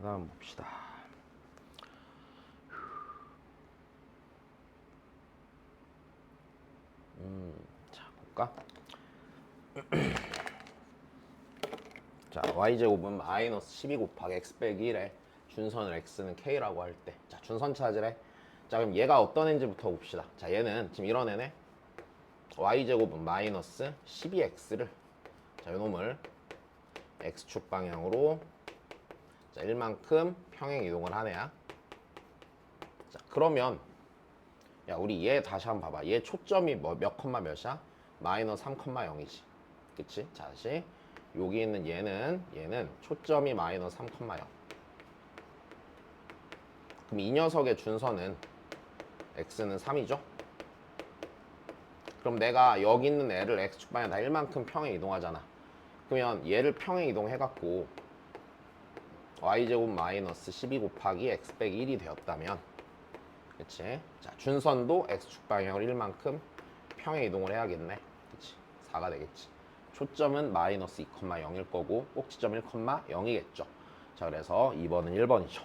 다음 봅시다. 음, 자 볼까? 자 y제곱은 마이너스 12 곱하기 x 빼기 1에 준선을 x는 k라고 할 때, 자 준선 찾으래. 자 그럼 얘가 어떤 애인지부터 봅시다. 자 얘는 지금 이런 애네. y제곱은 마이너스 12x를 자 요놈을 x축 방향으로 자 1만큼 평행 이동을 하네야. 자 그러면 야 우리 얘 다시 한번 봐봐. 얘 초점이 뭐 몇 컴마 몇이야? 마이너스 3,0이지. 그치? 자 다시 여기 있는 얘는 얘는 초점이 마이너스 3,0 그럼 이 녀석의 준선은 x는 3이죠? 그럼 내가 여기 있는 애를 x축 방향 다 1만큼 평행 이동하잖아. 그러면 얘를 평행 이동해갖고 y제곱 마이너스 12 곱하기 x 빼기 1이 되었다면 그치? 자 준선도 x축 방향으로 1만큼 평행 이동을 해야겠네. 그치? 4가 되겠지. 초점은 마이너스 2,0일 거고 꼭지점 1,0이겠죠. 자 그래서 2번은 1번이죠.